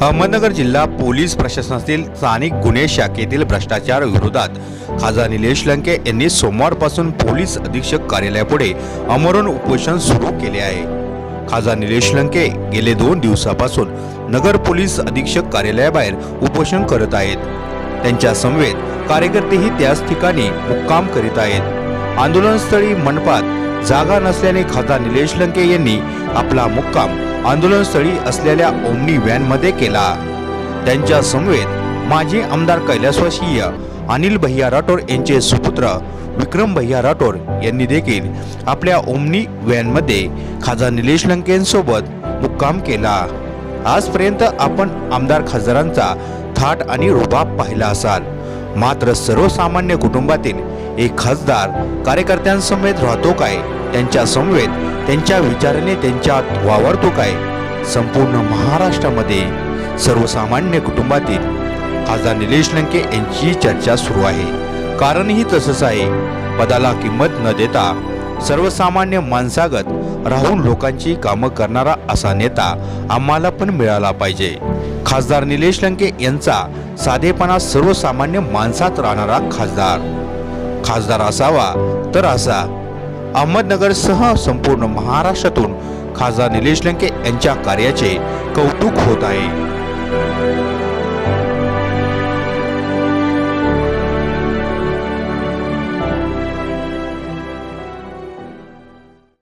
अहमदनगर जिल्हा पोलीस प्रशासनातील स्थानिक गुन्हे शाखेतील भ्रष्टाचार विरोधात खासदार निलेश लंके यांनी सोमवारपासून पोलीस अधीक्षक कार्यालयापुढे अमरण उपोषण सुरू केले आहे. खासदार निलेश लंके गेले दोन दिवसापासून नगर पोलीस अधीक्षक कार्यालयाबाहेर उपोषण करत आहेत. त्यांच्या समवेत कार्यकर्तेही त्याच ठिकाणी मुक्काम करीत आहेत. आंदोलनस्थळी मंडपात जागा नसल्याने खासदार निलेश लंके यांनी आपला मुक्काम आंदोलनस्थळी असलेल्या ओमनी व्हॅनमध्ये केला. त्यांच्या समवेत माजी आमदार कैलासवासीय अनिल भैया राठोड यांचे सुपुत्र विक्रम भैया राठोड यांनी देखील आपल्या ओमनी व्हॅनमध्ये खासदार निलेश लंकेंसोबत मुक्काम केला. आजपर्यंत आपण आमदार खासदारांचा थाट आणि रुबाब पाहिला असाल. मात्र सर्वसामान्य कुटुंबातील एक खासदार कार्यकर्त्यांसमेत राहतो काय? त्यांच्या समवेत त्यांच्या विचाराने त्यांच्यात वावरतो काय? संपूर्ण महाराष्ट्रामध्ये सर्वसामान्य कुटुंबातील खासदार निलेश लंके यांची चर्चा सुरू आहे. कारणही तसंच आहे. पदाला किंमत न देता सर्वसामान्य माणसागत राहून लोकांची कामं करणारा असा नेता आम्हाला पण मिळाला पाहिजे. खासदार निलेश लंके यांचा साधेपणा सर्वसामान्य माणसात राहणारा खासदार. खासदार असावा तर असा. अहमदनगरसह संपूर्ण महाराष्ट्रातून खासदार निलेश लंके यांच्या कार्याचे कौतुक होत आहे.